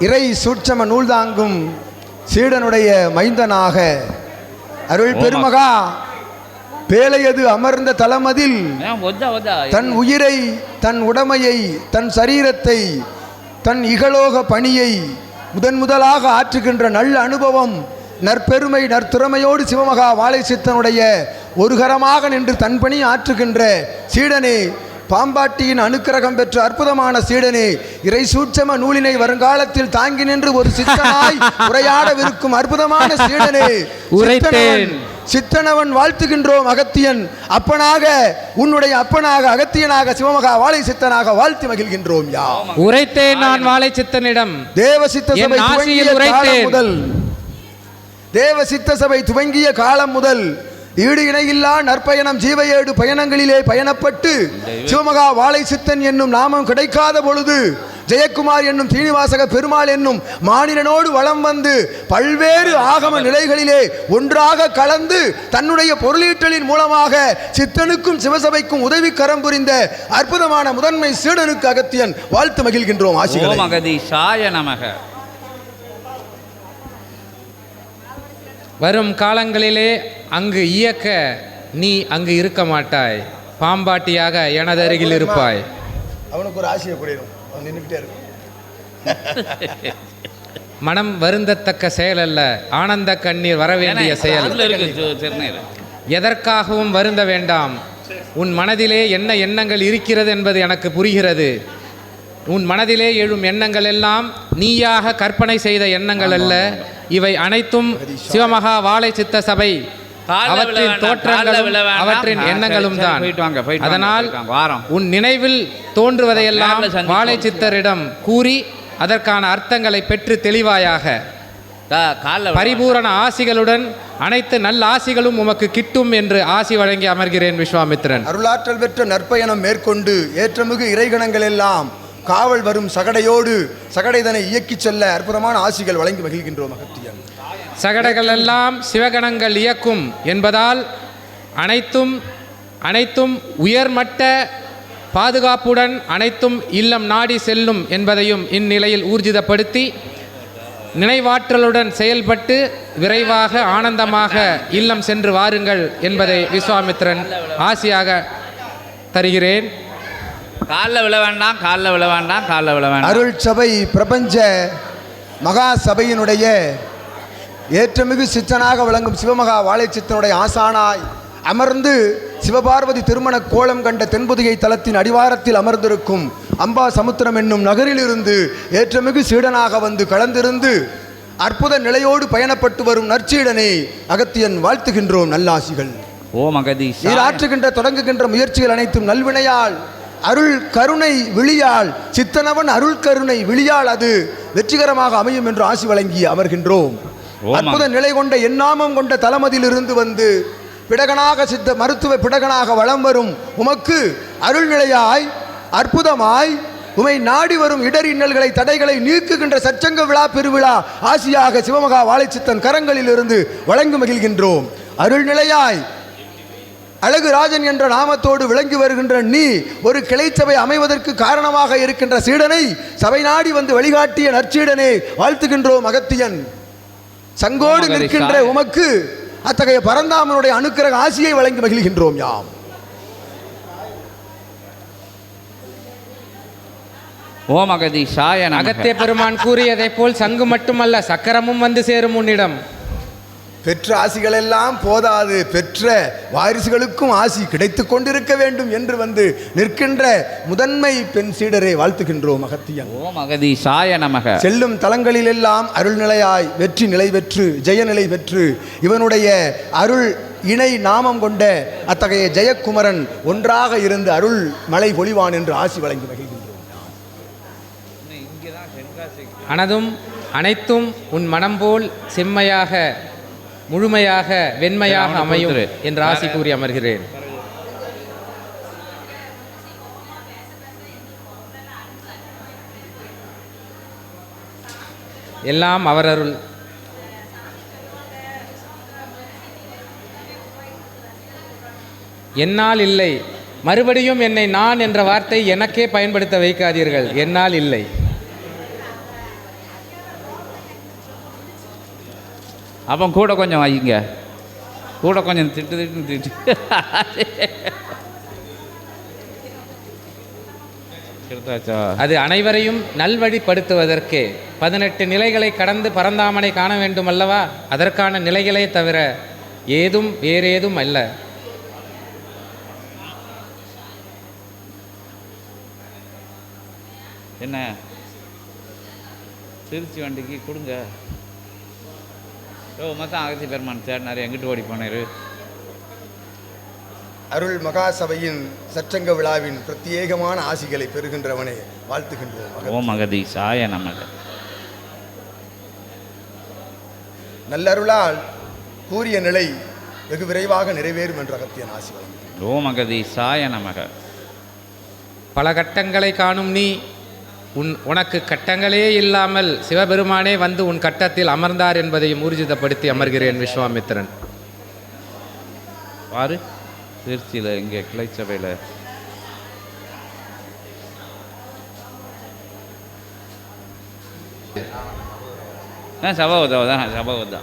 இறை சூட்சம நூல்தாங்கும் சீடனுடைய மைந்தனாக அருள் பெருமகா பேலையது அமர்ந்த ஒத்தா தன் உயிரை தன் உடமையை தன் சரீரத்தை தன் இகலோக பணியை முதன் முதலாக ஆற்றுகின்ற நல்ல அனுபவம் நற்பெருமை நற்திறமையோடு சிவமகா வாழை சித்தனுடைய ஒருகரமாக நின்று தன் பணி ஆற்றுகின்ற சீடனே பாம்பாட்டியின் அனுக்கிரகம் பெற்ற அற்புதமான சீடனே இறை சூட்சம நூலினை வருங்காலத்தில் தாங்கி நின்று ஒரு சித்தனாய் உரையாடவிருக்கும் அற்புதமான சீடனே. உரைத்தேன். சித்தனவன் வாழ்த்துகின்றோம் அகத்தியன். அப்பனாக உன்னுடைய அப்பனாக அகத்தியனாக சிவமகா வாழை சித்தனாக வாழ்த்தி மகிழ்கின்றோம் யா உரைத்தேன் நான் வாழை சித்தனிடம். தேவ சித்த சபை. முதல். தேவ சித்த சபை துவங்கிய காலம் முதல். ஈடு இணையில்லா நற்பயணம் ஜீவையேடு பயணங்களிலே பயணப்பட்டு சிவமகா வாழை சித்தன் என்னும் நாமம் கிடைக்காத பொழுது ஜெயக்குமார் என்னும் சீனிவாசக பெருமாள் என்னும் மாநிலனோடு வலம் வந்து பல்வேறு ஆகம நிலைகளிலே ஒன்றாக கலந்து தன்னுடைய பொருளீட்டலின் மூலமாக சித்தனுக்கும் சிவசபைக்கும் உதவி கரம் புரிந்த அற்புதமான முதன்மை சீடனுக்கு அகத்தியன் வாழ்த்து மகிழ்கின்றோம் ஆசிகளை. நமக. வரும் காலங்களிலே அங்கு இயக்க நீ அங்கு இருக்க மாட்டாய். பாம்பாட்டியாக எனது அருகில் இருப்பாய். அவனுக்கு ஒரு ஆசையை அவன் நின்றுக்கிட்டே இருக்கும். மனம் வருந்தத்தக்க செயல் அல்ல. ஆனந்த கண்ணீர் வர வேண்டிய செயல். எதற்காகவும் வருந்த வேண்டாம். உன் மனதிலே என்ன எண்ணங்கள் இருக்கிறது என்பது எனக்கு புரிகிறது. உன் மனதிலே எழும் எண்ணங்கள் எல்லாம் நீயாக கற்பனை செய்த எண்ணங்கள் அல்ல. இவை அனைத்தும் சிவமகா வாழை சித்த சபை. அவற்றின் தோற்றங்களும். அவற்றின் எண்ணங்களும் தான் அதனால். உன் நினைவில் தோன்றுவதையெல்லாம். வாழை சித்தரிடம் கூறி அதற்கான அர்த்தங்களை பெற்று தெளிவாயாக பரிபூரண ஆசிகளுடன் அனைத்து நல்ல ஆசிகளும் உமக்கு கிட்டும் என்று ஆசி வழங்கி அமர்கிறேன் விஸ்வாமித்திரன் அருளாற்றல் பெற்ற நற்பயணம் மேற்கொண்டு ஏற்றமிகு இறைகணங்கள் எல்லாம் காவல் வரும் சகடையோடு சகடைதனை இயக்கிச் செல்ல அற்புதமான ஆசிகள் வழங்கி மகிழ்கின்றோம் அகத்தியன் சகடங்கள் எல்லாம் சிவகணங்கள் இயக்கும் என்பதால் அனைத்தும் அனைத்தும் உயர்மட்ட பாதுகாப்புடன் அனைத்தும் இல்லம் நாடி செல்லும் என்பதையும் இந்நிலையில் ஊர்ஜிதப்படுத்தி நினைவாற்றலுடன் செயல்பட்டு விரைவாக ஆனந்தமாக இல்லம் சென்று வாருங்கள் என்பதை விஸ்வாமித்திரன் ஆசியாக தருகிறேன். கால்ல விழ வேண்டாம் கால்ல விழ வேண்டாம் கால்ல விழ வேண்டாம். அருள் சபை பிரபஞ்ச மகா சபையினுடைய ஏற்றமிகு சித்தனாக விளங்கும் சிவமகா வாழை சித்தனுடைய ஆசானாய் அமர்ந்து சிவபார்வதி திருமண கோலம் கண்ட தென்புதிகை தலத்தின் அடிவாரத்தில் அமர்ந்திருக்கும் அம்பா சமுத்திரம் என்னும் நகரிலிருந்து ஏற்றமிகு சீடனாக வந்து கலந்திருந்து அற்புத நிலையோடு பயணப்பட்டு வரும் நற்சீடனை அகத்தியன் வாழ்த்துகின்றோம் நல்லாசிகள். ஓம் அகதீஷா நீர் ஆற்றுகின்ற தொடங்குகின்ற முயற்சிகள் அனைத்தும் நல்வினையால் அருள் கருணை விழியால் சித்தனவன் அருள் கருணை விழியால் அது வெற்றிகரமாக அமையும் என்று ஆசி வழங்கி அமர்கின்றோம். அற்புத நிலை கொண்ட எண்ணாமம் கொண்ட தலமதிலிருந்து வந்து பிடகனாக சித்த மருத்துவ பிடகனாக வலம் வரும் உமக்கு அருள் நிலையாய் அற்புதமாய் உமை நாடி வரும் இடர் இன்னல்களை தடைகளை நீக்குகின்ற சச்சங்க விழா பெருவிழா ஆசியாக சிவமகா வாழைச்சித்தன் கரங்களிலிருந்து வழங்கி மகிழ்கின்றோம். அருள் நிலையாய் அழகு ராஜன் என்ற நாமத்தோடு விளங்கி வருகின்ற நீ ஒரு கிளைச்சபை அமைவதற்கு காரணமாக இருக்கின்ற சீடனை சபை நாடி வந்து வழிகாட்டிய நற்சீடனே வாழ்த்துகின்றோம் அகத்தியன். சங்கோடு நிற்கின்ற. உமக்கு அத்தகைய பரந்தாமனுடைய அனுக்கிரக ஆசியை வழங்கி மகிழ்கின்றோம் யாம். ஓம் அகதீஷாய நமக. அகத்திய பெருமான் கூறியதைப் போல் சங்கு மட்டுமல்ல சக்கரமும் வந்து சேரும் உன்னிடம். பெற்ற ஆசிகள் எல்லாம் போதாது. பெற்ற வாரிசுகளுக்கும் ஆசி கிடைத்துக் கொண்டிருக்க வேண்டும் என்று வந்து நிற்கின்ற முதன்மை பெண் சீடரை வாழ்த்துகின்றோம் அகத்தியன். ஓம் அகதீஷாய நமக. செல்லும் தலங்களிலெல்லாம் அருள்நிலையாய் வெற்றி நிலை பெற்று ஜெயநிலை பெற்று இவனுடைய அருள் இணை நாமம் கொண்ட அத்தகைய ஜெயக்குமரன் ஒன்றாக இருந்து அருள் மலை பொழிவான் என்று ஆசி வழங்கி மகிழ்கின்றோம். அனதும் அனைத்தும் உன் மனம் போல் செம்மையாக முழுமையாக வெண்மையாக அமையும். என்று ஆசி கூறி அமர்கிறேன். எல்லாம் அவர் அருள் என்னால் இல்லை. மறுபடியும் என்னை நான் என்ற வார்த்தை எனக்கே பயன்படுத்த வைக்காதீர்கள். என்னால் இல்லை. அப்போ கூட கொஞ்சம் வைங்க கூட கொஞ்சம் திட்டு திட்டு. திட்டு அது அனைவரையும் நல்வழிப்படுத்துவதற்கே. பதினெட்டு நிலைகளை கடந்து பரந்தாமனை காண வேண்டும் அல்லவா? அதற்கான நிலைகளே தவிர ஏதும் வேறேதும் அல்ல. என்ன? திருச்சி வண்டிக்கு கொடுங்க. ஓ மொத்தம் அகத்தி பெருமான் தேடினார் எங்கிட்டு ஓடி போனார் அருள் மகாசபையின் சற்றங்க விழாவின் பிரத்யேகமான ஆசிகளை பெறுகின்றவனே வாழ்த்துகின்றோம். ஓம் அகதி சாய நமக நல்லருளால் கூறிய நிலை வெகு விரைவாக நிறைவேறும் என்ற அகத்தியன் ஆசி வழங்குகிறேன். ஓம் அகதி சாய நமக பல கட்டங்களை காணும் நீ உன் உனக்கு கட்டங்களே இல்லாமல் சிவபெருமானே வந்து உன் கட்டத்தில் அமர்ந்தார் என்பதையும் ஊர்ஜிதப்படுத்தி அமர்கிறேன் விஸ்வாமித்திரன். பாரு திருச்சியில் இங்கே கிளை சபையில் ஆ சபாவதா.